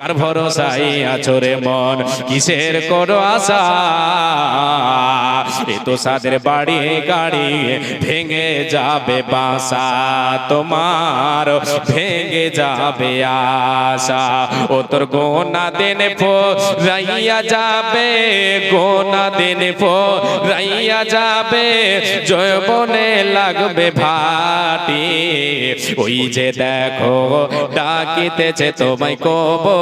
কার ভরসাই আছরে মন? কিসের করো আশা? এ তো সাদের বাড়ি গাড়ি ভেঙে যাবে বাসা। তোমার ভেঙে যাবে আশা। ও তোর গোনা দেনে ফো রাইয়া যাবে গোনা দেনে ফো রাইয়া যাবে। জয়বনে লাগবে ভাটি। ওই যে দেখো ডাকিতেছে তোমায়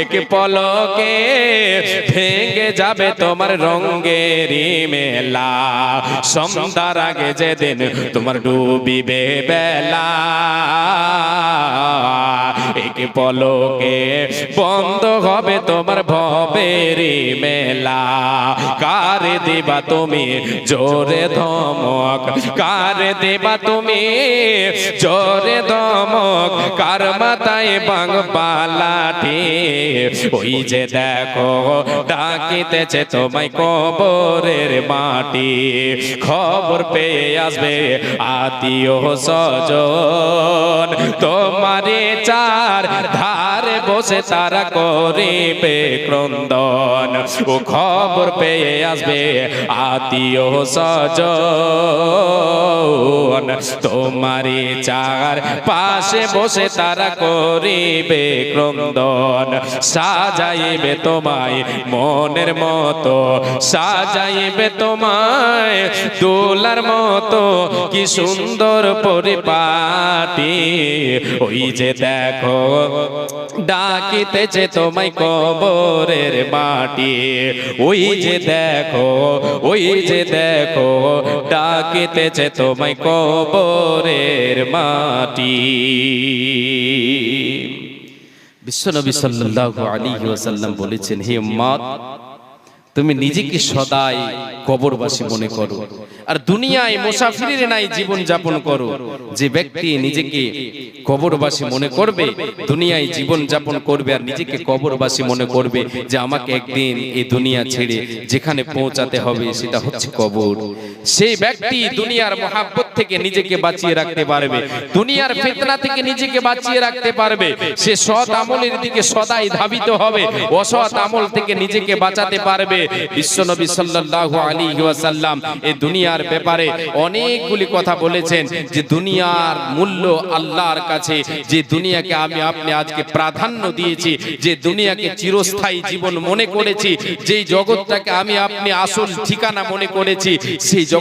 এক পলকে ভেঙে যাবে তোমার রঙ্গেরই মেলা। সন্ধ্যার আগে যেদিন তোমার ডুবিবে বেলা। এক পলকে বন্ধ হবে তোমার ভবেরি মেলা। কারে দিবা তুমি জোরে ধমক? কারে দিবা তুমি জোরে ধমক? কার মাথায় বাং পালাটি ওই যে দেখো, ডাকিতেছে তোমায় কবরের মাটি। খবর পেয়ে আসবে আত্মীয় সজন তোমারে চার ধারে বসে তারা করিবে ক্রন্দন। ও খবর পেয়ে আসবে আত্মীয় স্বজন। তোমারে চার পাশে বসে তারা করিবে ক্রন্দন। সাজাইবে তোমায় মনের মতো, সাজাইবে তোমায় দোলার মতো। কি সুন্দর পরিপাটি, ওই যে দেখো ডাকিতেছে তোমায় কবরের মাটি। ওই যে দেখো, ওই যে দেখো, ডাকিতেছে তোমায় কবরের মাটি। বিশ্বনবী সাল্লাল্লাহু আলাইহি ওয়াসাল্লাম বলেছেন, হে উম্মত তুমি নিজেকে সদাই কবরবাসী মনে করো। আর দুনিয়ায় মুসাফিরের নাই জীবন যাপন করো। যে ব্যক্তি নিজেকে কবরবাসী মনে করবে দুনিয়ায় জীবন যাপন করবে আর নিজেকে কবরবাসী মনে করবে যে আমাকে একদিন এই দুনিয়া ছেড়ে যেখানে পৌঁছাতে হবে সেটা হচ্ছে কবর। সেই ব্যক্তি দুনিয়ার মহাব্বত থেকে নিজেকে বাঁচিয়ে রাখতে পারবে। দুনিয়ার ফিতনা থেকে নিজেকে বাঁচিয়ে রাখতে পারবে। সে সৎ আমলের দিকে সদাই ধাবিত হবে অসৎ আমল থেকে নিজেকে বাঁচাতে পারবে। বিশ্বনবী সাল্লাল্লাহু আলাইহি ওয়াসাল্লাম এই দুনিয়ার ব্যাপারে অনেকগুলি কথা বলেছেন যে দুনিয়ার মূল্য আল্লাহর কাছে, যে দুনিয়াকে আমি আপনি আজকে প্রাধান্য দিয়েছি, যে দুনিয়াকে চিরস্থায়ী জীবন মনে করেছি, যেই জগৎটাকে আমি আপনি আসল ঠিকানা মনে করেছি, সেই জগৎ